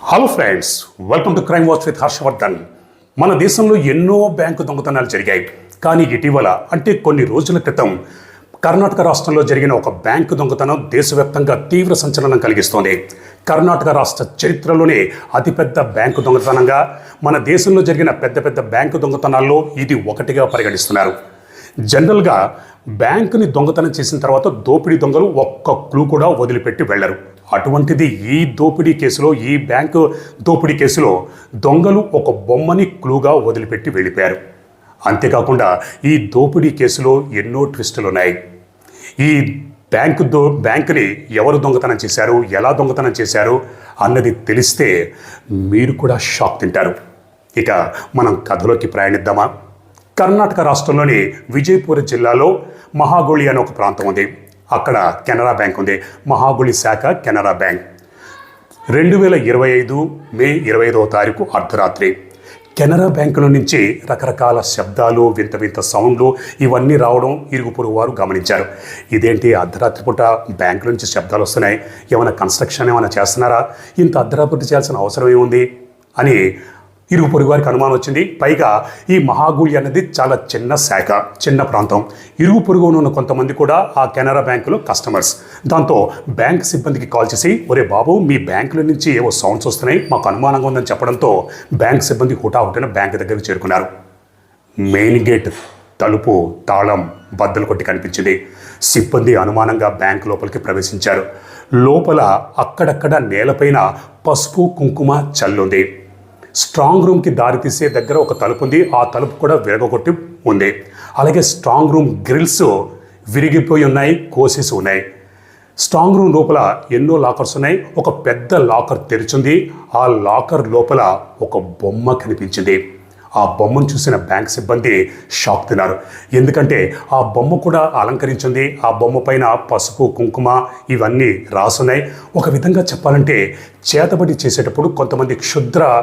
Hello friends welcome to crime watch with Harshavardhan మన దేశంలో ఎన్నో బ్యాంకు దొంగతనాలు జరిగాయి. కానీ ఇటీవల అంటే కొన్ని రోజుల క్రితం కర్ణాటక రాష్ట్రంలో జరిగిన ఒక బ్యాంకు దొంగతనం దేశవ్యాప్తంగా తీవ్ర సంచలనం కలిగిస్తోంది. కర్ణాటక రాష్ట్ర చరిత్రలోనే అతిపెద్ద బ్యాంకు దొంగతనంగా మన దేశంలో జరిగిన పెద్ద పెద్ద బ్యాంకు దొంగతనాల్లో ఇది ఒకటిగా పరిగణిస్తున్నారు. జనరల్గా బ్యాంకుని దొంగతనం చేసిన తర్వాత దోపిడీ దొంగలు ఒక్క క్లూ కూడా వదిలిపెట్టి వెళ్ళరు అటువంటిది ఈ దోపిడీ కేసులో ఈ బ్యాంకు దోపిడీ కేసులో దొంగలు ఒక బొమ్మని క్లూగా వదిలిపెట్టి వెళ్ళిపోయారు. అంతేకాకుండా ఈ దోపిడీ కేసులో ఎన్నో ట్విస్టులు ఉన్నాయి. ఈ బ్యాంకు దో బ్యాంకుని ఎవరు దొంగతనం చేశారు ఎలా దొంగతనం చేశారు అన్నది తెలిస్తే మీరు కూడా షాక్ తింటారు. ఇక మనం కథలోకి ప్రయాణిద్దామా? కర్ణాటక రాష్ట్రంలోని విజయపూర్ జిల్లాలో మహాగోళి అనే ఒక ప్రాంతం ఉంది. అక్కడ కెనరా బ్యాంక్ ఉంది. మహాగోళి శాఖ కెనరా బ్యాంక్. రెండు వేల ఇరవై ఐదు మే ఇరవై ఐదవ తారీఖు అర్ధరాత్రి. కెనరా బ్యాంకుల నుంచి రకరకాల శబ్దాలు వింత వింత సౌండ్లు ఇవన్నీ రావడం ఇరుగు పొరుగు వారు గమనించారు. ఇదేంటి? అర్ధరాత్రి పూట బ్యాంకు నుంచి శబ్దాలు వస్తున్నాయి. ఏమైనా కన్స్ట్రక్షన్ ఏమైనా చేస్తున్నారా? ఇంత అర్ధరాత్రి చేయాల్సిన అవసరం ఏముంది? అని ఇరుగు పొరుగు వారికి అనుమానం వచ్చింది. పైగా ఈ మహాగూళి అనేది చాలా చిన్న శాఖ చిన్న ప్రాంతం. ఇరుగు పొరుగున ఉన్న కొంతమంది కూడా ఆ కెనరా బ్యాంకులో కస్టమర్స్. దాంతో బ్యాంక్ సిబ్బందికి కాల్ చేసి ఒరే బాబు మీ బ్యాంకుల నుంచి ఏవో సౌండ్స్ వస్తున్నాయి మాకు అనుమానంగా ఉందని చెప్పడంతో బ్యాంక్ సిబ్బంది హుటాహుటిన బ్యాంక్ దగ్గరికి చేరుకున్నారు. మెయిన్ గేట్ తలుపు తాళం బద్దలు కొట్టి కనిపించింది. సిబ్బంది అనుమానంగా బ్యాంక్ లోపలికి ప్రవేశించారు. లోపల అక్కడక్కడ నేలపైన పసుపు కుంకుమ చల్లుంది. స్ట్రాంగ్ రూమ్కి దారి తీసే దగ్గర ఒక తలుపు ఉంది. ఆ తలుపు కూడా విరగొట్టి ఉంది. అలాగే స్ట్రాంగ్ రూమ్ గ్రిల్స్ విరిగిపోయి ఉన్నాయి కోసేసి ఉన్నాయి. స్ట్రాంగ్ రూమ్ లోపల ఎన్నో లాకర్స్ ఉన్నాయి. ఒక పెద్ద లాకర్ తెరిచింది. ఆ లాకర్ లోపల ఒక బొమ్మ కనిపించింది. ఆ బొమ్మను చూసిన బ్యాంక్ సిబ్బంది షాక్ తిన్నారు. ఎందుకంటే ఆ బొమ్మ కూడా అలంకరించింది. ఆ బొమ్మ పైన పసుపు కుంకుమ ఇవన్నీ రాసున్నాయి. ఒక విధంగా చెప్పాలంటే చేతబడి చేసేటప్పుడు కొంతమంది క్షుద్ర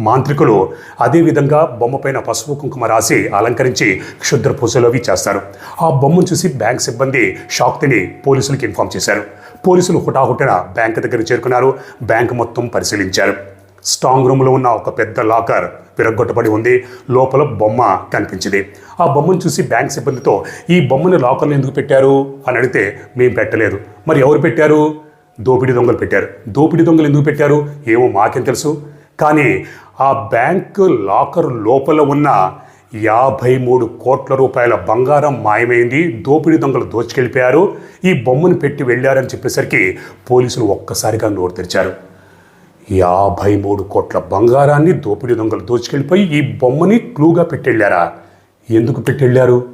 మాంత్రికులు అదేవిధంగా బొమ్మ పైన పసుపు కుంకుమ రాసి అలంకరించి క్షుద్ర పూజలు అవి చేస్తారు. ఆ బొమ్మను చూసి బ్యాంక్ సిబ్బంది షాక్ తిని పోలీసులకు ఇన్ఫామ్ చేశారు. పోలీసులు హుటాహుటిన బ్యాంక్ దగ్గర చేరుకున్నారు. బ్యాంక్ మొత్తం పరిశీలించారు. స్ట్రాంగ్ రూమ్లో ఉన్న ఒక పెద్ద లాకర్ విరగొట్టబడి ఉంది. లోపల బొమ్మ కనిపించింది. ఆ బొమ్మను చూసి బ్యాంక్ సిబ్బందితో ఈ బొమ్మను లాకర్లో ఎందుకు పెట్టారు? అని అడిగితే మేము పెట్టలేదు. మరి ఎవరు పెట్టారు? దోపిడీ దొంగలు పెట్టారు. దోపిడీ దొంగలు ఎందుకు పెట్టారు? ఏమో మాకేం తెలుసు. కానీ ఆ బ్యాంక్ లాకర్ లోపల ఉన్న యాభై మూడు కోట్ల రూపాయల బంగారం మాయమైంది. దోపిడీ దొంగలు దోచుకెళ్ళిపోయారు. ఈ బొమ్మను పెట్టి వెళ్ళారని చెప్పేసరికి పోలీసులు ఒక్కసారిగా నోరు తెరిచారు. యాభై మూడు కోట్ల బంగారాన్ని దోపిడీ దొంగలు దోచుకెళ్ళిపోయి ఈ బొమ్మని క్లూగా పెట్టెళ్ళారా? ఎందుకు పెట్టెళ్ళారు?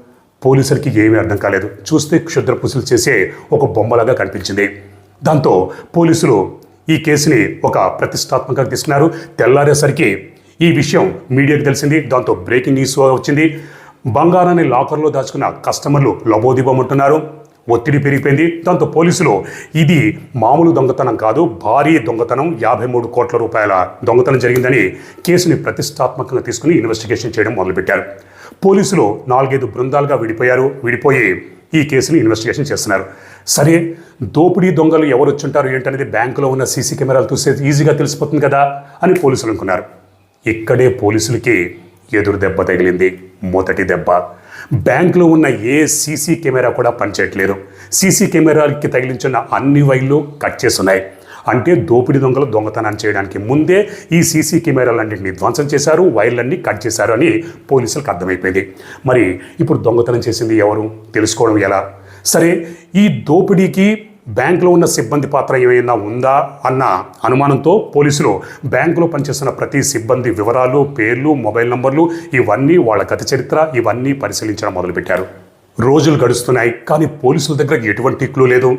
పోలీసులకి ఏమీ అర్థం కాలేదు. చూస్తే క్షుద్ర పూసలు చేసే ఒక బొమ్మలాగా కనిపించింది. దాంతో పోలీసులు ఈ కేసుని ఒక ప్రతిష్టాత్మకంగా తీసుకున్నారు తెల్లారేసరికి ఈ విషయం మీడియాకు తెలిసింది. దాంతో బ్రేకింగ్ న్యూస్ వచ్చింది. బంగారాన్ని లాకర్లో దాచుకున్న కస్టమర్లు లబోదిబోమంటున్నారు. ఒత్తిడి పెరిగిపోయింది. దాంతో పోలీసులు ఇది మామూలు దొంగతనం కాదు భారీ దొంగతనం. యాభై మూడు కోట్ల రూపాయల దొంగతనం జరిగిందని కేసుని ప్రతిష్టాత్మకంగా తీసుకుని ఇన్వెస్టిగేషన్ చేయడం మొదలుపెట్టారు. పోలీసులు నాలుగైదు బృందాలుగా విడిపోయారు. విడిపోయి ఈ కేసుని ఇన్వెస్టిగేషన్ చేస్తున్నారు. సరే దోపిడీ దొంగలు ఎవరు వచ్చుంటారు ఏంటనేది బ్యాంకులో ఉన్న సీసీ కెమెరాలు చూస్తే ఈజీగా తెలిసిపోతుంది కదా అని పోలీసులు అనుకున్నారు. ఇక్కడే పోలీసులకి ఎదురు దెబ్బ తగిలింది మొదటి దెబ్బ. బ్యాంకులో ఉన్న ఏ సీసీ కెమెరా కూడా పనిచేయట్లేదు. సీసీ కెమెరాలకి తగిలించిన అన్ని వైర్లు కట్ చేస్తున్నాయి. అంటే దోపిడీ దొంగలు దొంగతనాన్ని చేయడానికి ముందే ఈ సీసీ కెమెరాలన్నింటినీ ధ్వంసం చేశారు వైర్లన్నీ కట్ చేశారు అని పోలీసులకు అర్థమైపోయింది. మరి ఇప్పుడు దొంగతనం చేసింది ఎవరు? తెలుసుకోవడం ఎలా? సరే ఈ దోపిడీకి బ్యాంకులో ఉన్న సిబ్బంది పాత్ర ఏమైనా ఉందా అన్న అనుమానంతో పోలీసులు బ్యాంకులో పనిచేస్తున్న ప్రతి సిబ్బంది వివరాలు పేర్లు మొబైల్ నంబర్లు ఇవన్నీ వాళ్ళ గత చరిత్ర ఇవన్నీ పరిశీలించడం మొదలుపెట్టారు. రోజులు గడుస్తున్నాయి కానీ పోలీసుల దగ్గర ఎటువంటి క్లూ లేదు.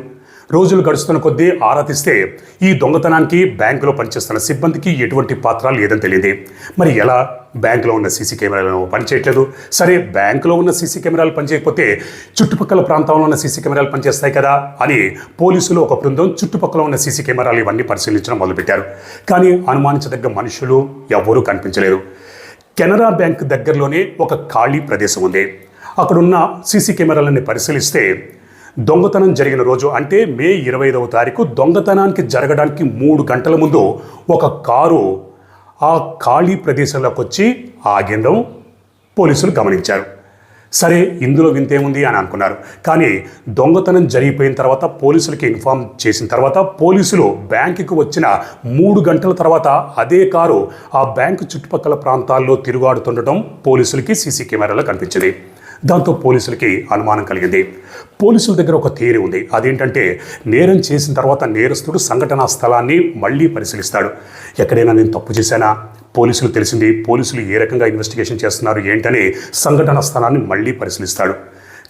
రోజులు గడుస్తున్న కొద్దీ ఆరా తీస్తే ఈ దొంగతనానికి బ్యాంకులో పనిచేస్తున్న సిబ్బందికి ఎటువంటి పాత్ర లేదని తెలియదు. మరి ఎలా? బ్యాంకులో ఉన్న సీసీ కెమెరాలు పనిచేయట్లేదు. సరే బ్యాంకులో ఉన్న సీసీ కెమెరాలు పనిచేయకపోతే చుట్టుపక్కల ప్రాంతంలో ఉన్న సీసీ కెమెరాలు పనిచేస్తాయి కదా అని పోలీసులు ఒక బృందం చుట్టుపక్కల ఉన్న సీసీ కెమెరాలు ఇవన్నీ పరిశీలించడం మొదలుపెట్టారు. కానీ అనుమానించదగ్గ మనుషులు ఎవ్వరూ కనిపించలేదు. కెనరా బ్యాంక్ దగ్గరలోనే ఒక ఖాళీ ప్రదేశం ఉంది. అక్కడున్న సీసీ కెమెరాలన్నీ పరిశీలిస్తే దొంగతనం జరిగిన రోజు అంటే మే ఇరవై ఐదవ తారీఖు దొంగతనానికి జరగడానికి మూడు గంటల ముందు ఒక కారు ఆ ఖాళీ ప్రదేశంలోకి వచ్చి ఆగిందం పోలీసులు గమనించారు. సరే ఇందులో వింతేముంది అని అనుకున్నారు. కానీ దొంగతనం జరిగిపోయిన తర్వాత పోలీసులకి ఇన్ఫామ్ చేసిన తర్వాత పోలీసులు బ్యాంకుకి వచ్చిన మూడు గంటల తర్వాత అదే కారు ఆ బ్యాంకు చుట్టుపక్కల ప్రాంతాల్లో తిరుగాడుతుండటం పోలీసులకి సీసీ కెమెరాలో కనిపించింది. దాంతో పోలీసులకి అనుమానం కలిగింది. పోలీసుల దగ్గర ఒక థియరీ ఉంది. అదేంటంటే నేరం చేసిన తర్వాత నేరస్తుడు సంఘటనా స్థలాన్ని మళ్ళీ పరిశీలిస్తాడు. ఎక్కడైనా నేను తప్పు చేశానా? పోలీసులు తెలిసింది పోలీసులు ఏ రకంగా ఇన్వెస్టిగేషన్ చేస్తున్నారు ఏంటని సంఘటన స్థలాన్ని మళ్ళీ పరిశీలిస్తాడు.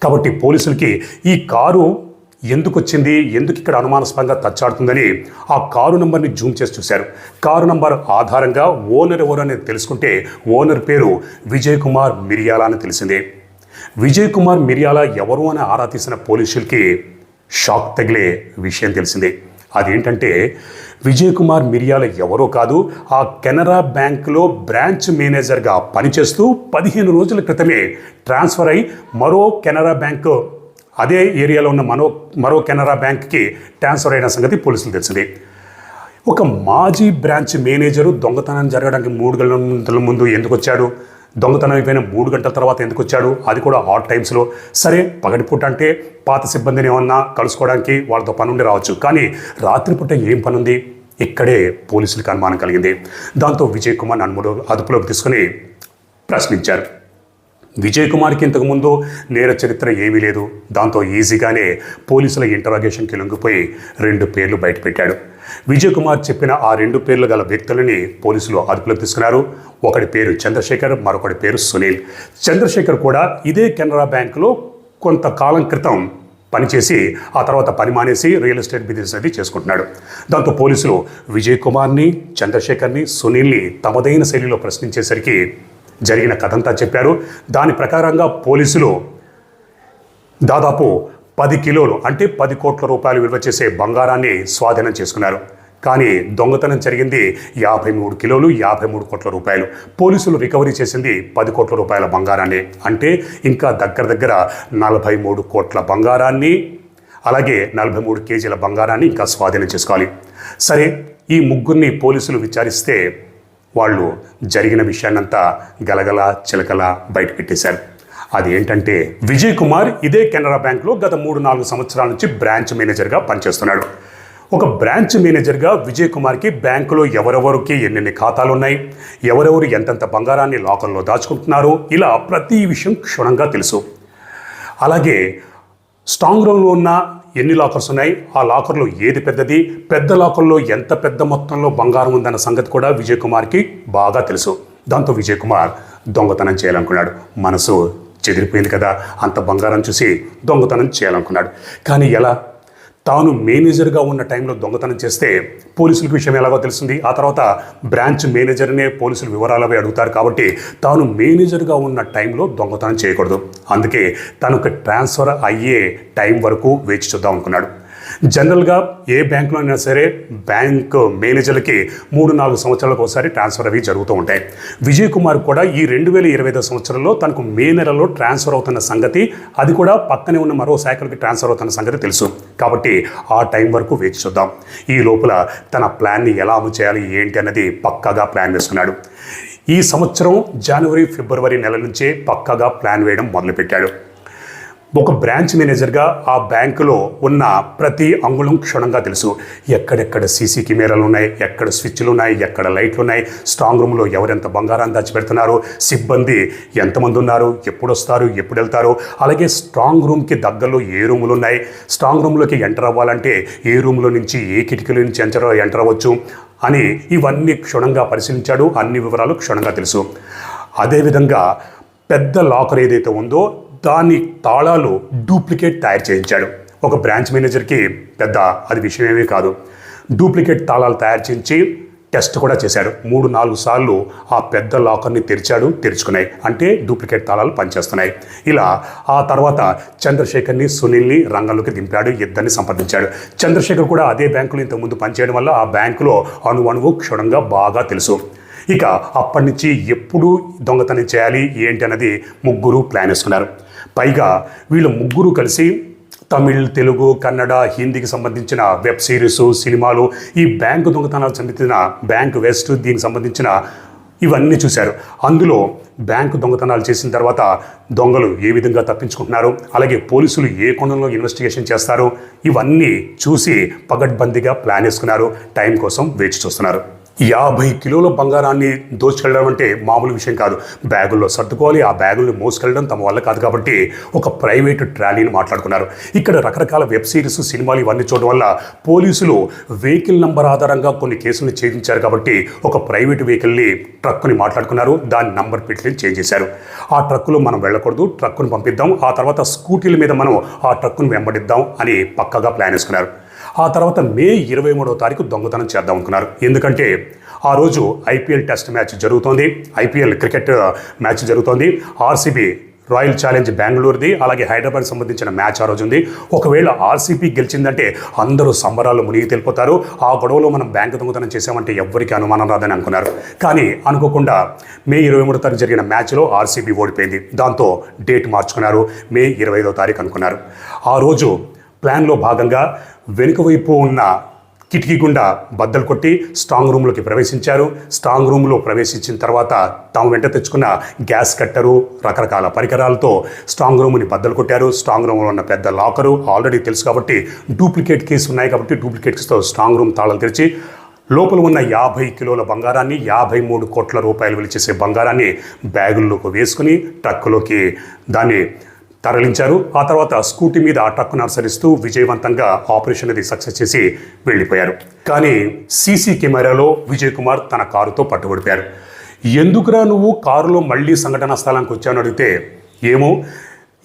కాబట్టి పోలీసులకి ఈ కారు ఎందుకు వచ్చింది? ఎందుకు ఇక్కడ అనుమానాస్పదంగా తచ్చాడుతుందని ఆ కారు నంబర్ని జూమ్ చేసి చూశారు. కారు నంబర్ ఆధారంగా ఓనర్ ఎవరు అనేది తెలుసుకుంటే ఓనర్ పేరు విజయ్ కుమార్ మిరియాల అని తెలిసిందే. విజయ్ కుమార్ మిర్యాల ఎవరు అని ఆరా తీసిన పోలీసులకి షాక్ తగిలే విషయం తెలిసిందే. అదేంటంటే విజయ్ కుమార్ మిర్యాల ఎవరో కాదు ఆ కెనరా బ్యాంకులో బ్రాంచ్ మేనేజర్గా పనిచేస్తూ పదిహేను రోజుల క్రితమే ట్రాన్స్ఫర్ అయి మరో కెనరా బ్యాంకు అదే ఏరియాలో ఉన్న మనో మరో కెనరా బ్యాంక్కి ట్రాన్స్ఫర్ అయిన సంగతి పోలీసులు తెలిసింది. ఒక మాజీ బ్రాంచ్ మేనేజరు దొంగతనం జరగడానికి మూడు గంటల ముందు ఎందుకు వచ్చాడు? దొంగతనం అయిపోయిన మూడు గంటల తర్వాత ఎందుకు వచ్చాడు? అది కూడా హాట్ టైమ్స్లో సరే పగటిపూట అంటే పాత సిబ్బందిని ఏమన్నా కలుసుకోవడానికి వాళ్ళతో పని రావచ్చు. కానీ రాత్రిపూట ఏం పని ఉంది? ఇక్కడే పోలీసులకు అనుమానం కలిగింది. దాంతో విజయ్ కుమార్ నన్ముడు అదుపులోకి తీసుకుని ప్రశ్నించారు. విజయ్ కుమార్కి ఇంతకుముందు నేర చరిత్ర ఏమీ లేదు. దాంతో ఈజీగానే పోలీసుల ఇంటరాగేషన్కి లొంగిపోయి రెండు పేర్లు బయటపెట్టాడు. విజయ్ కుమార్ చెప్పిన ఆ రెండు పేర్లు గల వ్యక్తులని పోలీసులు అదుపులోకి తీసుకున్నారు. ఒకటి పేరు చంద్రశేఖర్ మరొకటి పేరు సునీల్. చంద్రశేఖర్ కూడా ఇదే కెనరా బ్యాంకులో కొంతకాలం క్రితం పనిచేసి ఆ తర్వాత పని మానేసి రియల్ ఎస్టేట్ బిజినెస్ అది చేసుకుంటున్నాడు. దాంతో పోలీసులు విజయ్ కుమార్ని చంద్రశేఖర్ని సునీల్ని తమదైన శైలిలో ప్రశ్నించేసరికి జరిగిన కథంతా చెప్పారు. దాని ప్రకారంగా పోలీసులు దాదాపు పది కిలోలు అంటే పది కోట్ల రూపాయలు విలువ చేసే బంగారాన్ని స్వాధీనం చేసుకున్నారు. కానీ దొంగతనం జరిగింది యాభై మూడు కిలోలు యాభై మూడు కోట్ల రూపాయలు. పోలీసులు రికవరీ చేసింది పది కోట్ల రూపాయల బంగారాన్ని. అంటే ఇంకా దగ్గర దగ్గర నలభై మూడు కోట్ల బంగారాన్ని అలాగే నలభై మూడు కేజీల బంగారాన్ని ఇంకా స్వాధీనం చేసుకోవాలి. సరే ఈ ముగ్గురిని పోలీసులు విచారిస్తే వాళ్ళు జరిగిన విషయాన్నంతా గలగల చిలకల బయట పెట్టేశారు అది ఏంటంటే విజయ్ కుమార్ ఇదే కెనరా బ్యాంక్లో గత మూడు నాలుగు సంవత్సరాల నుంచి బ్రాంచ్ మేనేజర్గా పనిచేస్తున్నాడు. ఒక బ్రాంచ్ మేనేజర్గా విజయ్ కుమార్కి బ్యాంకులో ఎవరెవరికి ఎన్నెన్ని ఖాతాలు ఉన్నాయి ఎవరెవరు ఎంతెంత బంగారాన్ని లాకర్లో దాచుకుంటున్నారు ఇలా ప్రతి విషయం క్షుణ్ణంగా తెలుసు. అలాగే స్ట్రాంగ్ రూమ్లో ఉన్న ఎన్ని లాకర్స్ ఉన్నాయి ఆ లాకర్లో ఏది పెద్దది పెద్ద లాకర్లో ఎంత పెద్ద మొత్తంలో బంగారం ఉందన్న సంగతి కూడా విజయ్ కుమార్కి బాగా తెలుసు. దాంతో విజయ్ కుమార్ దొంగతనం చేయాలనుకున్నాడు. మనసు చెదిరిపోయింది కదా? అంత బంగారం చూసి దొంగతనం చేయాలనుకున్నాడు. కానీ ఎలా? తాను మేనేజర్గా ఉన్న టైంలో దొంగతనం చేస్తే పోలీసులకు విషయం ఎలాగో తెలిసింది. ఆ తర్వాత బ్రాంచ్ మేనేజర్నే పోలీసులు వివరాలు అడుగుతారు కాబట్టి తాను మేనేజర్గా ఉన్న టైంలో దొంగతనం చేయకూడదు. అందుకే తనకు ట్రాన్స్ఫర్ అయ్యే టైం వరకు వేచి చూద్దాం అనుకున్నాడు. జనరల్గా ఏ బ్యాంకులో అయినా సరే బ్యాంక్ మేనేజర్లకి మూడు నాలుగు సంవత్సరాలకు ఒకసారి ట్రాన్స్ఫర్ అవి జరుగుతూ ఉంటాయి. విజయ్ కుమార్ కూడా ఈ రెండు వేల ఇరవై ఐదు సంవత్సరంలో తనకు మే నెలలో ట్రాన్స్ఫర్ అవుతున్న సంగతి అది కూడా పక్కనే ఉన్న మరో శాఖలకి ట్రాన్స్ఫర్ అవుతున్న సంగతి తెలుసు. కాబట్టి ఆ టైం వరకు వేచి చూద్దాం. ఈ లోపల తన ప్లాన్ని ఎలా అమలు చేయాలి ఏంటి అన్నది పక్కాగా ప్లాన్ వేసుకున్నాడు. ఈ సంవత్సరం జనవరి ఫిబ్రవరి నెల నుంచే పక్కాగా ప్లాన్ వేయడం మొదలుపెట్టాడు. ఒక బ్రాంచ్ మేనేజర్గా ఆ బ్యాంకులో ఉన్న ప్రతి అంగుళం క్షుణ్ణంగా తెలుసు. ఎక్కడెక్కడ సీసీ కెమెరాలు ఉన్నాయి ఎక్కడ స్విచ్లు ఉన్నాయి ఎక్కడ లైట్లు ఉన్నాయి స్ట్రాంగ్ రూమ్లో ఎవరెంత బంగారాన్ని దాచిపెడుతున్నారు సిబ్బంది ఎంతమంది ఉన్నారు ఎప్పుడు వస్తారు ఎప్పుడు వెళ్తారు అలాగే స్ట్రాంగ్ రూమ్కి దగ్గరలో ఏ రూములు ఉన్నాయి స్ట్రాంగ్ రూమ్లోకి ఎంటర్ అవ్వాలంటే ఏ రూమ్లో నుంచి ఏ కిటికీల నుంచి ఎంటర్ ఎంటర్ అవ్వచ్చు అని ఇవన్నీ క్షుణ్ణంగా పరిశీలించాడు అన్ని వివరాలు క్షుణ్ణంగా తెలుసు. అదేవిధంగా పెద్ద లాకర్ ఏదైతే ఉందో దాని తాళాలు డూప్లికేట్ తయారు చేయించాడు. ఒక బ్రాంచ్ మేనేజర్కి పెద్ద అది విషయమేమీ కాదు. డూప్లికేట్ తాళాలు తయారు చేయించి టెస్ట్ కూడా చేశాడు. మూడు నాలుగు సార్లు ఆ పెద్ద లాకర్ని తెరిచాడు తెరుచుకున్నాయి. అంటే డూప్లికేట్ తాళాలు పనిచేస్తున్నాయి. ఇలా ఆ తర్వాత చంద్రశేఖర్ని సునీల్ని రంగంలోకి దింపాడు ఇద్దరిని సంప్రదించాడు. చంద్రశేఖర్ కూడా అదే బ్యాంకులో ఇంతకుముందు పనిచేయడం వల్ల ఆ బ్యాంకులో అణువణువు క్షుణంగా బాగా తెలుసు. ఇక అప్పటి నుంచి ఎప్పుడు దొంగతనం చేయాలి ఏంటి అన్నది ముగ్గురు ప్లాన్ వేసుకున్నారు. పైగా వీళ్ళు ముగ్గురు కలిసి తమిళ్ తెలుగు కన్నడ హిందీకి సంబంధించిన వెబ్ సిరీస్ సినిమాలు ఈ బ్యాంకు దొంగతనాలకు సంబంధించిన బ్యాంక్ వెస్ట్ దీనికి సంబంధించిన ఇవన్నీ చూశారు. అందులో బ్యాంకు దొంగతనాలు చేసిన తర్వాత దొంగలు ఏ విధంగా తప్పించుకుంటున్నారు? అలాగే పోలీసులు ఏ కోణంలో ఇన్వెస్టిగేషన్ చేస్తారు? ఇవన్నీ చూసి పగడ్బందీగా ప్లాన్ వేసుకున్నారు. టైం కోసం వేచి చూస్తున్నారు. యాభై కిలోల బంగారాన్ని దోచుకెళ్ళడం అంటే మామూలు విషయం కాదు. బ్యాగుల్లో సర్దుకోవాలి ఆ బ్యాగుల్ని మోసుకెళ్ళడం తమ వల్ల కాదు కాబట్టి ఒక ప్రైవేటు ట్రాలీని మాట్లాడుకున్నారు. ఇక్కడ రకరకాల వెబ్ సిరీస్ సినిమాలు ఇవన్నీ చూడడం వల్ల పోలీసులు వెహికల్ నంబర్ ఆధారంగా కొన్ని కేసులను ఛేదించారు కాబట్టి ఒక ప్రైవేట్ వెహికల్ని ట్రక్కుని మాట్లాడుకున్నారు. దాని నంబర్ ప్లేట్ని చేంజ్ చేశారు. ఆ ట్రక్కులో మనం వెళ్ళకూడదు ట్రక్కును పంపిద్దాం ఆ తర్వాత స్కూటీల మీద మనం ఆ ట్రక్కును వెంబడిద్దాం అని పక్కగా ప్లాన్ వేసుకున్నారు. ఆ తర్వాత మే ఇరవై మూడవ తారీఖు దొంగతనం చేద్దాం అనుకున్నారు. ఎందుకంటే ఆ రోజు ఐపీఎల్ టెస్ట్ మ్యాచ్ జరుగుతోంది. ఐపీఎల్ క్రికెట్ మ్యాచ్ జరుగుతోంది. ఆర్సీబీ రాయల్ ఛాలెంజ్ బెంగళూరుది. అలాగే హైదరాబాద్ సంబంధించిన మ్యాచ్ ఆ రోజు ఉంది ఒకవేళ ఆర్సీపీ గెలిచిందంటే అందరూ సంబరాలు మునిగి తెలిపోతారు. ఆ గొడవలో మనం బ్యాంకు దొంగతనం చేసామంటే ఎవ్వరికీ అనుమానం రాదని అనుకున్నారు. కానీ అనుకోకుండా మే ఇరవై మూడో తారీఖు జరిగిన మ్యాచ్లో ఆర్సీబీ ఓడిపోయింది. దాంతో డేట్ మార్చుకున్నారు. మే ఇరవై ఐదో తారీఖు అనుకున్నారు. ఆ రోజు ప్లాన్లో భాగంగా వెనుక వైపు ఉన్న కిటికీ గుండా బద్దలు కొట్టి స్ట్రాంగ్ రూమ్లోకి ప్రవేశించారు. స్ట్రాంగ్ రూమ్లో ప్రవేశించిన తర్వాత తాము వెంట తెచ్చుకున్న గ్యాస్ కట్టరు రకరకాల పరికరాలతో స్ట్రాంగ్ రూమ్ని బద్దలు కొట్టారు. స్ట్రాంగ్ రూమ్లో ఉన్న పెద్ద లాకరు ఆల్రెడీ తెలుసు కాబట్టి డూప్లికేట్ కేసు ఉన్నాయి కాబట్టి డూప్లికేట్ కేసుతో స్ట్రాంగ్ రూమ్ తాళాలు తెరిచి లోపల ఉన్న యాభై కిలోల బంగారాన్ని యాభై మూడు కోట్ల రూపాయలు విలిచేసే బంగారాన్ని బ్యాగుల్లోకి వేసుకుని ట్రక్కులోకి దాన్ని తరలించారు. ఆ తర్వాత స్కూటీ మీద ఆ అనుసరిస్తూ విజయవంతంగా ఆపరేషన్ అది సక్సెస్ చేసి వెళ్ళిపోయారు. కానీ సీసీ కెమెరాలో విజయ్ కుమార్ తన కారుతో పట్టుబడిపోయారు. ఎందుకురా నువ్వు కారులో మళ్ళీ సంఘటనా స్థలానికి వచ్చాను అడిగితే ఏమో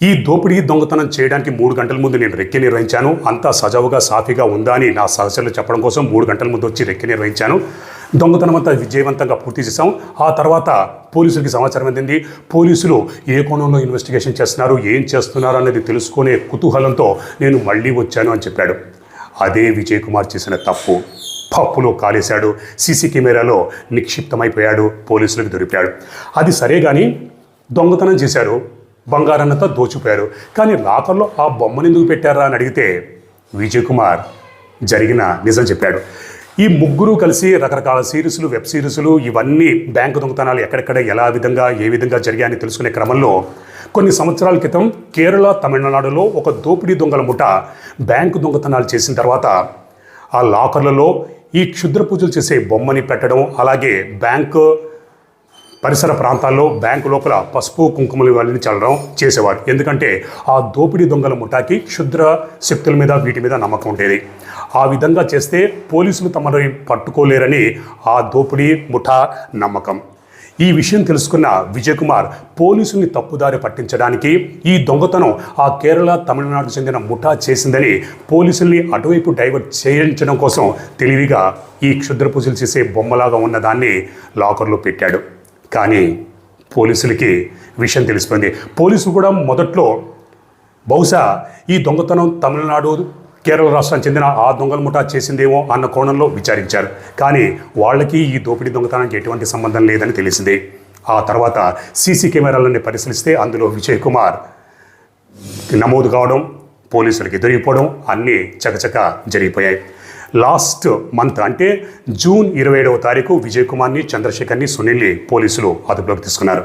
ఈ దోపిడీ దొంగతనం చేయడానికి మూడు గంటల ముందు నేను రెక్కి నిర్వహించాను. అంతా సజావుగా సాఫీగా ఉందా అని నా సహచరులు చెప్పడం కోసం మూడు గంటల ముందు వచ్చి రెక్కి నిర్వహించాను. దొంగతనం అంతా విజయవంతంగా పూర్తి చేశాం. ఆ తర్వాత పోలీసులకి సమాచారం అందింది. పోలీసులు ఏ కోణంలో ఇన్వెస్టిగేషన్ చేస్తున్నారు ఏం చేస్తున్నారు అనేది తెలుసుకునే కుతూహలంతో నేను మళ్ళీ వచ్చాను అని చెప్పాడు. అదే విజయ్ కుమార్ చేసిన తప్పు పప్పులో కాలేశాడు. సీసీ కెమెరాలో నిక్షిప్తమైపోయాడు. పోలీసులకు దొరికాడు. అది సరే కానీ దొంగతనం చేశారు. బంగారాన్నంతా దోచిపోయారు కానీ లాకర్లో ఆ బొమ్మను ఎందుకు పెట్టారా అని అడిగితే విజయ్ కుమార్ జరిగిన నిజం చెప్పాడు. ఈ ముగ్గురు కలిసి రకరకాల సిరీస్లు వెబ్ సిరీస్లు ఇవన్నీ బ్యాంకు దొంగతనాలు ఎక్కడెక్కడ ఎలా విధంగా ఏ విధంగా జరిగాయని తెలుసుకునే క్రమంలో కొన్ని సంవత్సరాల క్రితం కేరళ తమిళనాడులో ఒక దోపిడీ దొంగల ముఠ బ్యాంకు దొంగతనాలు చేసిన తర్వాత ఆ లాకర్లలో ఈ క్షుద్ర పూజలు చేసే బొమ్మని పెట్టడం అలాగే బ్యాంకు పరిసర ప్రాంతాల్లో బ్యాంకు లోపల పసుపు కుంకుమలు వాళ్ళని చల్లడం చేసేవారు. ఎందుకంటే ఆ దోపిడీ దొంగల ముఠాకి క్షుద్ర శక్తుల మీద వీటి మీద నమ్మకం ఉండేది. ఆ విధంగా చేస్తే పోలీసులు తమని పట్టుకోలేరని ఆ దోపిడీ ముఠా నమ్మకం. ఈ విషయం తెలుసుకున్న విజయ్ కుమార్ పోలీసుల్ని తప్పుదారి పట్టించడానికి ఈ దొంగతనం ఆ కేరళ తమిళనాడుకు చెందిన ముఠా చేసిందని పోలీసుల్ని అటువైపు డైవర్ట్ చేయించడం కోసం తెలివిగా ఈ క్షుద్ర పూజలు చేసే బొమ్మలాగా ఉన్నదాన్ని లాకర్లో పెట్టాడు. కానీ పోలీసులకి విషయం తెలిసిపోయింది. పోలీసులు కూడా మొదట్లో బహుశా ఈ దొంగతనం తమిళనాడు కేరళ రాష్ట్రానికి చెందిన ఆ దొంగల ముఠా చేసిందేమో అన్న కోణంలో విచారించారు. కానీ వాళ్ళకి ఈ దోపిడీ దొంగతనానికి ఎటువంటి సంబంధం లేదని తెలిసింది. ఆ తర్వాత సీసీ కెమెరాలని పరిశీలిస్తే అందులో విజయ్ కుమార్ నమోదు కావడం పోలీసులకి దొరికిపోవడం అన్నీ చకచక జరిగిపోయాయి. లాస్ట్ మంత్ అంటే జూన్ ఇరవై ఏడవ తారీఖు విజయ్ కుమార్ని చంద్రశేఖర్ని సునీల్ని పోలీసులు అదుపులోకి తీసుకున్నారు.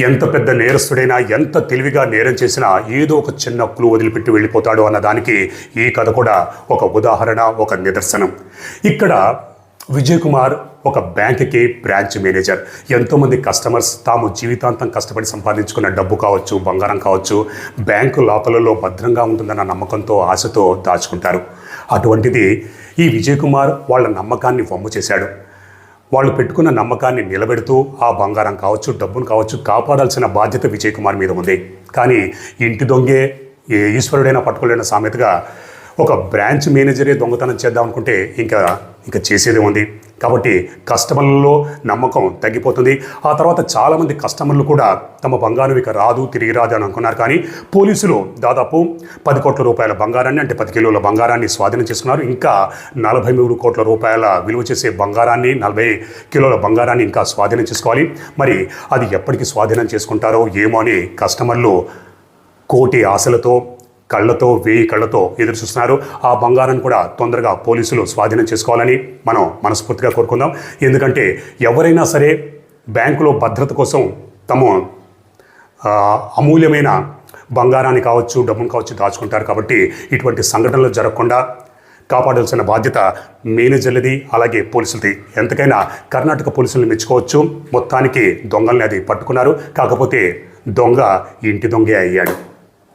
ఎంత పెద్ద నేరస్తుడైనా ఎంత తెలివిగా నేరం చేసినా ఏదో ఒక చిన్న క్లూ వదిలిపెట్టి వెళ్ళిపోతాడు అన్న దానికి ఈ కథ కూడా ఒక ఉదాహరణ ఒక నిదర్శనం. ఇక్కడ విజయ్ కుమార్ ఒక బ్యాంక్కి బ్రాంచ్ మేనేజర్. ఎంతోమంది కస్టమర్స్ తాము జీవితాంతం కష్టపడి సంపాదించుకున్న డబ్బు కావచ్చు బంగారం కావచ్చు బ్యాంకు లోపలలో భద్రంగా ఉంటుందన్న నమ్మకంతో ఆశతో దాచుకుంటారు. అటువంటిది ఈ విజయ్ కుమార్ వాళ్ళ నమ్మకాన్ని వమ్ము చేశాడు. వాళ్ళు పెట్టుకున్న నమ్మకాన్ని నిలబెడుతూ ఆ బంగారం కావచ్చు డబ్బును కావచ్చు కాపాడాల్సిన బాధ్యత విజయ్ కుమార్ మీద ఉంది. కానీ ఇంటి దొంగే ఏ ఈశ్వరుడైనా పట్టుకోలేని సామెతగా ఒక బ్రాంచ్ మేనేజరే దొంగతనం చేద్దాం అనుకుంటే ఇంకా ఇంకా చేసేదే ఉంది. కాబట్టి కస్టమర్లలో నమ్మకం తగ్గిపోతుంది. ఆ తర్వాత చాలామంది కస్టమర్లు కూడా తమ బంగారం ఇక రాదు తిరిగి రాదు అని అనుకున్నారు. కానీ పోలీసులు దాదాపు పది కోట్ల రూపాయల బంగారాన్ని అంటే పది కిలోల బంగారాన్ని స్వాధీనం చేసుకున్నారు. ఇంకా నలభై మూడు కోట్ల రూపాయల విలువ చేసే బంగారాన్ని నలభై కిలోల బంగారాన్ని ఇంకా స్వాధీనం చేసుకోవాలి. మరి అది ఎప్పటికి స్వాధీనం చేసుకుంటారో ఏమో అని కస్టమర్లు కోటి ఆశలతో కళ్ళతో వేయి కళ్ళతో ఎదురు చూస్తున్నారు. ఆ బంగారాన్ని కూడా తొందరగా పోలీసులు స్వాధీనం చేసుకోవాలని మనం మనస్ఫూర్తిగా కోరుకుందాం. ఎందుకంటే ఎవరైనా సరే బ్యాంకులో భద్రత కోసం తమ అమూల్యమైన బంగారాన్ని కావచ్చు డబ్బును కావచ్చు దాచుకుంటారు కాబట్టి ఇటువంటి సంఘటనలు జరగకుండా కాపాడాల్సిన బాధ్యత మేనేజర్లది అలాగే పోలీసులది. ఎంతకైనా కర్ణాటక పోలీసులను మెచ్చుకోవచ్చు. మొత్తానికి దొంగల్ని అది పట్టుకున్నారు. కాకపోతే దొంగ ఇంటి దొంగే అయ్యాడు.